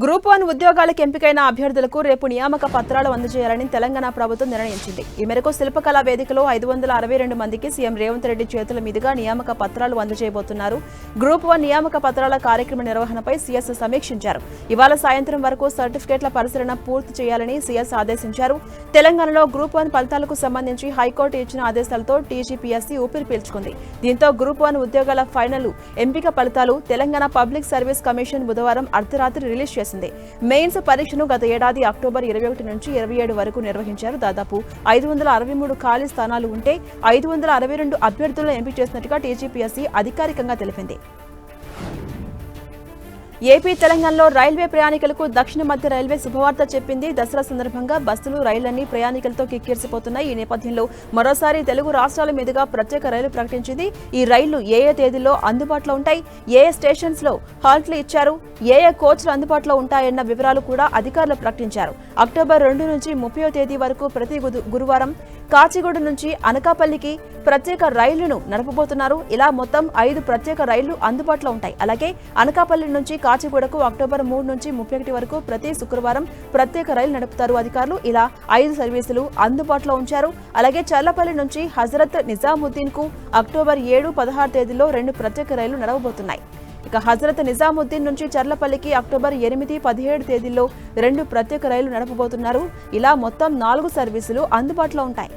Group one ఉద్యోగాలకు ఎంపికైన అభ్యర్థులకు రేపు నియామక పత్రాలు అందజేయాలని తెలంగాణ ప్రభుత్వం నిర్ణయించింది. ఈ మేరకు శిల్పకళా వేదికలో ఐదు వందల అరవై రెండు మందికి సీఎం రేవంత్ రెడ్డి చేతుల మీదుగా నియామక పత్రాలు అందజేయబోతున్నారు. గ్రూప్ వన్ నియామక పత్రాల కార్యక్రమ నిర్వహణపై సీఎస్ సమీక్షించారు. ఇవాళ సాయంత్రం వరకు సర్టిఫికేట్ల పరిశీలన పూర్తి చేయాలని సీఎస్ ఆదేశించారు. తెలంగాణలో గ్రూప్ వన్ ఫలితాలకు సంబంధించి హైకోర్టు ఇచ్చిన ఆదేశాలతో టీజీపీఎస్సీ ఊపిరి పీల్చుకుంది. దీంతో గ్రూప్ వన్ ఉద్యోగాల ఫైనల్ ఎంపిక ఫలితాలు తెలంగాణ పబ్లిక్ సర్వీస్ కమిషన్ బుధవారం అర్ధరాత్రి రిలీజ్ చేసింది. మెయిన్స్ పరీక్షను గత ఏడాది అక్టోబర్ ఇరవై ఒకటి నుంచి ఇరవై ఏడు వరకు నిర్వహించారు. దాదాపు ఐదు వందల అరవై మూడు ఖాళీ స్థానాలు ఉంటే ఐదు వందల అరవై రెండు అభ్యర్థులను ఎంపిక చేసినట్టుగా టీజీపీఎస్సీ అధికారికంగా తెలిపింది. ఏపీ తెలంగాణలో రైల్వే ప్రయాణికులకు దక్షిణ మధ్య రైల్వే శుభవార్త చెప్పింది. దసరా సందర్భంగా బస్సులు రైళ్ళన్నీ ప్రయాణికులతో కిక్కిరిసిపోతున్నాయి. ఈ నేపథ్యంలో మరోసారి తెలుగు రాష్ట్రాల మీదుగా ప్రత్యేక రైలు ప్రకటించింది. ఈ రైళ్ళు ఏ ఏ తేదీల్లో అందుబాటులో ఉంటాయి? ఏ ఏ స్టేషన్స్లో హాల్ట్లు ఇచ్చారు? ఏ ఏ కోచ్లు అందుబాటులో ఉంటాయన్న వివరాలు కూడా అధికారులు ప్రకటించారు. అక్టోబర్ రెండు నుంచి ముప్పై తేదీ వరకు ప్రతి గురు- గురువారం కాచిగూడ నుంచి అనకాపల్లికి ప్రత్యేక రైళ్ళను నడపబోతున్నారు. ఇలా మొత్తం ఐదు ప్రత్యేక రైళ్ళు అందుబాటులో ఉంటాయి. అలాగే అనకాపల్లి నుంచి కాచిగూడకు అక్టోబర్ మూడు నుంచి ముప్పై ఒకటి వరకు ప్రతి శుక్రవారం ప్రత్యేక రైలు నడుపుతారు అధికారులు. ఇలా ఐదు సర్వీసులు అందుబాటులో ఉంచారు. అలాగే చల్లపల్లి నుంచి హజరత్ నిజాముద్దీన్కు అక్టోబర్ ఏడు పదహారు తేదీలో రెండు ప్రత్యేక రైళ్ళు నడవబోతున్నాయి. ఇక హజరత్ నిజాముద్దీన్ నుంచి చర్లపల్లికి అక్టోబర్ ఎనిమిది పదిహేడు తేదీల్లో రెండు ప్రత్యేక రైళ్ళు నడపబోతున్నారు. ఇలా మొత్తం నాలుగు సర్వీసులు అందుబాటులో ఉంటాయి.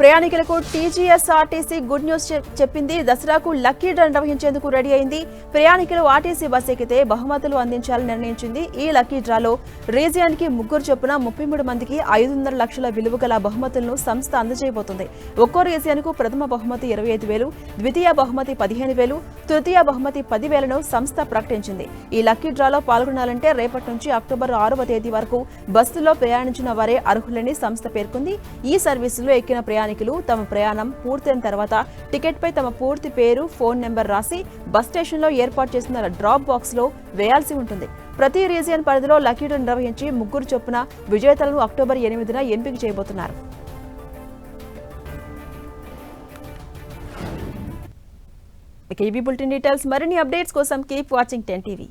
ప్రయాణికులకు టీజీఎస్ఆర్టీసీ గుడ్ న్యూస్ చెప్- చెప్పింది. దసరాకు లక్కీ డ్రా నిర్వహించేందుకు రెడీ అయింది. ప్రయాణికులు ఆర్టీసీ బస్ ఎక్కితే బహుమతులు అందించాలని నిర్ణయించింది. ఈ లక్కీ డ్రాలో రీజియన్కి ముగ్గురు చొప్పున ముప్పై మూడు మందికి ఐదున్నర లక్షల విలువ గల బహుమతులను సంస్థ అందజేయబోతుంది. ఒక్కో రీజియన్కు ప్రథమ బహుమతి ఇరవై ఐదు వేలు ద్వితీయ బహుమతి పదిహేను వేలు తృతీయ బహుమతి పది వేలను సంస్థ ప్రకటించింది. ఈ లక్కీ డ్రాలో పాల్గొనాలంటే రేపటి నుంచి అక్టోబర్ ఆరవ తేదీ వరకు బస్సులో ప్రయాణించిన వారే అర్హులని సంస్థ పేర్కొంది. ఈ సర్వీసులో ఎక్కిన ప్రయాణికులు తమ ప్రయాణం పూర్తయిన తర్వాత టికెట్పై తమ పూర్తి పేరు ఫోన్ నెంబర్ రాసి బస్ స్టేషన్లో ఏర్పాటు చేసిన డ్రాప్ బాక్స్లో వేయాల్సి ఉంటుంది. ప్రతి రీజియన్ పరిధిలో లక్కీ నిర్వహించి ముగ్గురు చొప్పున విజేతలను అక్టోబర్ ఎనిమిదిన ఎంపిక చేయబోతున్నారు. ఇక ఇవి బులెటిన్ డీటెయిల్స్. మరిన్ని అప్డేట్స్ కోసం కీప్ వాచింగ్ టెన్ టీవీ.